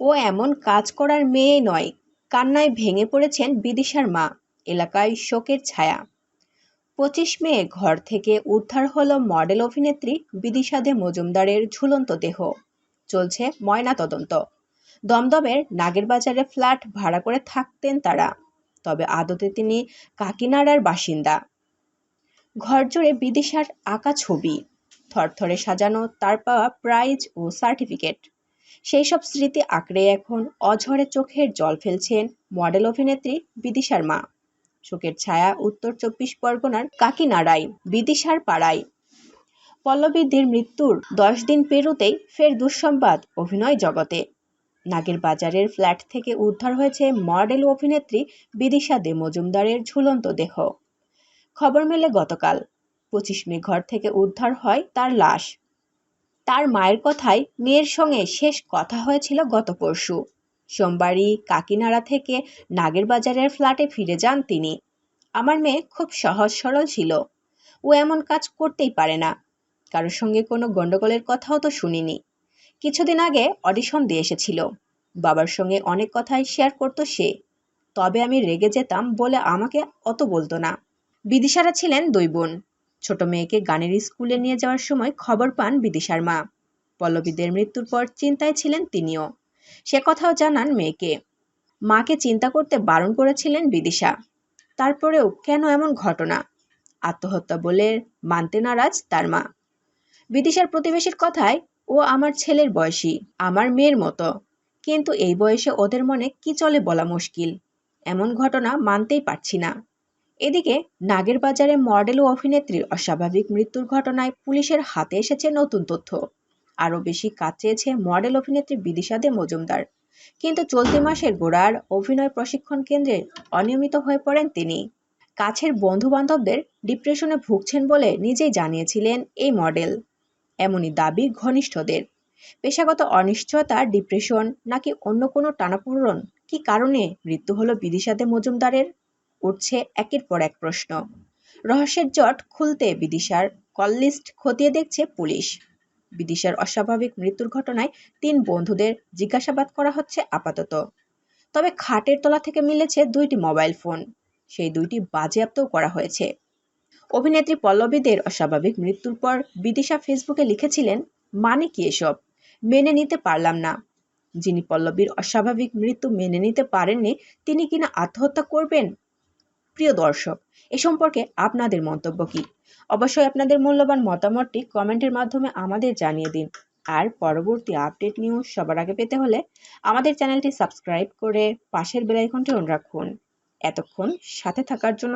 ও এমন কাজ করার মেয়ে নয়। কান্নায় ভেঙে পড়েছেন বিদিশার মা। এলাকায় শোকের ছায়া। পঁচিশ মে ঘর থেকে উদ্ধার হলো মডেল অভিনেত্রী বিদিশাদে মজুমদারের ঝুলন্ত দেহ। চলছে ময়না তদন্ত। দমদমের নাগেরবাজারে ফ্ল্যাট ভাড়া করে থাকতেন তারা। তবে আদতে তিনি কাকিনাড়ার বাসিন্দা। ঘরজুড়ে বিদিশার আঁকা ছবি। থরথরে সাজানো তার পাওয়া প্রাইজ ও সার্টিফিকেট। সেই সব স্মৃতি আঁকড়ে এখন অঝরে চোখের জল ফেলছেন মডেল অভিনেত্রী বিদিশার মা শোকের ছায়া উত্তর চব্বিশ পরগনার কাকিনাড়ায় বিদিশার পাড়ায় পল্লবীদের মৃত্যুর দশ দিন পেরোতেই ফের দুঃসংবাদ অভিনয় জগতে। নাগের বাজারের ফ্ল্যাট থেকে উদ্ধার হয়েছে মডেল অভিনেত্রী বিদিশা দে মজুমদারের ঝুলন্ত দেহ। খবর মেলে গতকাল। পঁচিশ মে ঘর থেকে উদ্ধার হয় তার লাশ। তার মায়ের কথায় মেয়ের সঙ্গে শেষ কথা হয়েছিল গত পরশু। সোমবারই কাকিনাড়া থেকে নাগেরবাজারের ফ্ল্যাটে ফিরে যান তিনি। আমার মেয়ে খুব সহজ সরল ছিল। ও এমন কাজ করতেই পারে না। কারোর সঙ্গে কোনো গণ্ডগোলের কথাও তো শুনিনি। কিছুদিন আগে অডিশন দিয়ে এসেছিল। বাবার সঙ্গে অনেক কথাই শেয়ার করতো সে। তবে আমি রেগে যেতাম বলে আমাকে অত বলতো না। বিদিশারা ছিলেন দুই বোন। ছোট মেয়েকে গানের স্কুলে নিয়ে যাওয়ার সময় খবর পান বিদিশার মা পল্লবীদের মৃত্যুর পর চিন্তায় ছিলেন তিনিও। সে কথাও জানান মেয়েকে। মাকে চিন্তা করতে বারণ করেছিলেন বিদিশা। তারপরেও কেন এমন ঘটনা? আত্মহত্যা বলে মানতে নারাজ তার মা। বিদিশার প্রতিবেশীর কথায়, ও আমার ছেলের বয়সী, আমার মেয়ের মতো। কিন্তু এই বয়সে ওদের মনে কি চলে বলা মুশকিল? এমন ঘটনা মানতেই পারছি না। এদিকে নাগের বাজারে মডেল ও অভিনেত্রীর অস্বাভাবিক মৃত্যুর ঘটনায় পুলিশের হাতে এসেছে নতুন তথ্য। আরও বেশি কাজ চেয়েছে মডেল অভিনেত্রী বিদিশা দে মজুমদার। কিন্তু চলতি মাসের গোড়ার অভিনয় প্রশিক্ষণ কেন্দ্রে অনিয়মিত হয়ে পড়েন তিনি। কাছের বন্ধু বান্ধবদের ডিপ্রেশনে ভুগছেন বলে নিজেই জানিয়েছিলেন এই মডেল। এমনই দাবি ঘনিষ্ঠদের। পেশাগত অনিশ্চয়তা, ডিপ্রেশন নাকি অন্য কোনো টানাপোড়ন? কি কারণে মৃত্যু হলো বিদিশাদে মজুমদারের? উঠছে একের পর এক প্রশ্ন। রহস্যের জট খুলতে বিদিশার কল লিস্ট খতিয়ে দেখছে পুলিশ। বিদিশার অস্বাভাবিক মৃত্যুর ঘটনায় তিন বন্ধুদের জিজ্ঞাসাবাদ করা হচ্ছে আপাতত। তবে খাটের তলা থেকে মিলেছে দুইটি মোবাইল ফোন। সেই দুইটি বাজেয়াপ্তও করা হয়েছে। অভিনেত্রী পল্লবীদের অস্বাভাবিক মৃত্যুর পর বিদিশা ফেসবুকে লিখেছিলেন মানে কি এসব? মেনে নিতে পারলাম না। যিনি পল্লবীর অস্বাভাবিক মৃত্যু মেনে নিতে পারেননি, তিনি কিনা আত্মহত্যা করবেন? প্রিয় দর্শক, এ সম্পর্কে আপনাদের মন্তব্য কি? অবশ্যই আপনাদের মূল্যবান মতামতটি কমেন্টের মাধ্যমে আমাদের জানিয়ে দিন। আর পরবর্তী আপডেট নিউজ সবার আগে পেতে হলে আমাদের চ্যানেলটি সাবস্ক্রাইব করে পাশের বেলাইকনটি অন রাখুন। এতক্ষণ সাথে থাকার জন্য